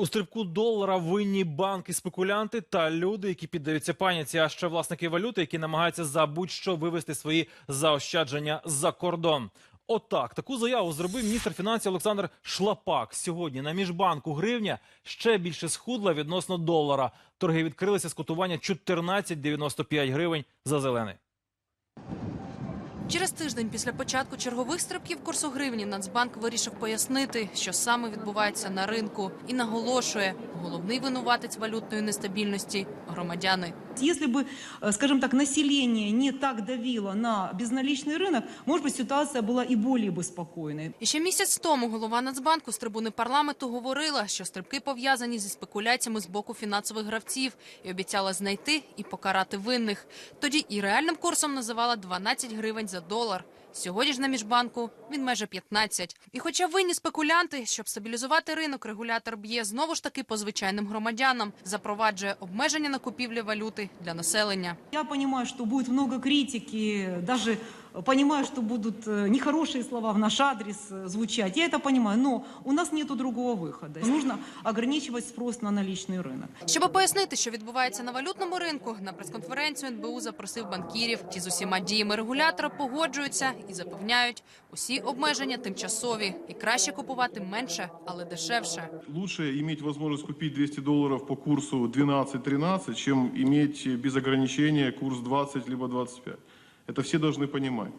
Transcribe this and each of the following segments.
У стрибку долара винні банки, спекулянти та люди, які піддаються паніці, а ще власники валюти, які намагаються за будь-що вивести свої заощадження за кордон. Отак таку заяву зробив міністр фінансів Олександр Шлапак. Сьогодні на міжбанку гривня ще більше схудла відносно долара. Торги відкрилися з котування 14,95 гривень за зелений. Через тиждень після початку чергових стрибків курсу гривні Нацбанк вирішив пояснити, що саме відбувається на ринку, і наголошує, головний винуватець валютної нестабільності громадяни. Если бы, э, скажем так, население не так давило на безналичный рынок, может быть, ситуация была и более бы спокойной. І ще місяць тому голова Нацбанку з трибуни парламенту говорила, що стрибки пов'язані зі спекуляціями з боку фінансових гравців і обіцяла знайти і покарати винних. Тоді і реальним курсом називала 12 гривень за долар. Сьогодні ж на міжбанку він майже 15. І хоча винні спекулянти, щоб стабілізувати ринок, регулятор б'є знову ж таки по звичайним громадянам, запроваджує обмеження на купівлі валюти для населення. Я розумію, що буде много критики, даже понимаю, что будут э, нехорошие слова в наш адрес э, звучать. Я это понимаю, но у нас нет другого выхода. Нужно ограничивать спрос на наличный рынок. Щоб пояснити, що відбувається на валютному ринку, на прес-конференцію НБУ запросив банкірів. Ті з усіма діями регулятора погоджуються і запевняють, усі обмеження тимчасові і краще купувати менше, але дешевше. Лучше иметь возможность купить 200 долларов по курсу 12-13, чем иметь без ограничения курс 20 либо 25. Это все должны понимать.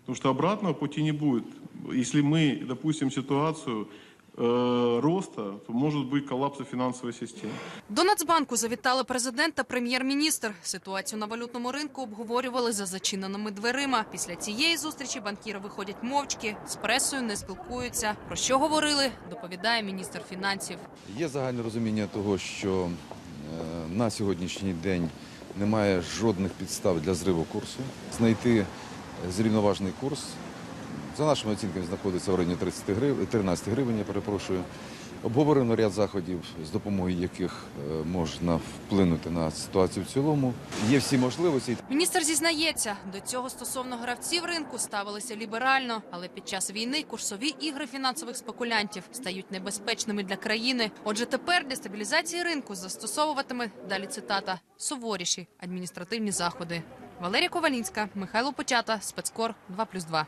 Потому что обратного пути не будет. Если мы допустим ситуацию э, роста, то может быть коллапс финансовой системы. До Нацбанку завітали президент та прем'єр-міністр. Ситуацію на валютному ринку обговорювали за зачиненими дверима. Після цієї зустрічі банкіри виходять мовчки, з пресою не спілкуються. Про що говорили, доповідає міністр фінансів. Є загальне розуміння того, що е, на сьогоднішній день немає жодних підстав для зриву курсу. Знайти зрівноважний курс, за нашими оцінками, знаходиться в районі 30 гривень, 13 гривень, я перепрошую. Обговорено ряд заходів, з допомогою яких е, можна вплинути на ситуацію в цілому. Є всі можливості. Міністр зізнається, до цього стосовно гравців ринку ставилися ліберально, але під час війни курсові ігри фінансових спекулянтів стають небезпечними для країни. Отже, тепер для стабілізації ринку застосовуватиме далі цитата суворіші адміністративні заходи. Валерія Ковалінська, Михайло Потята, спецкор 2+,2.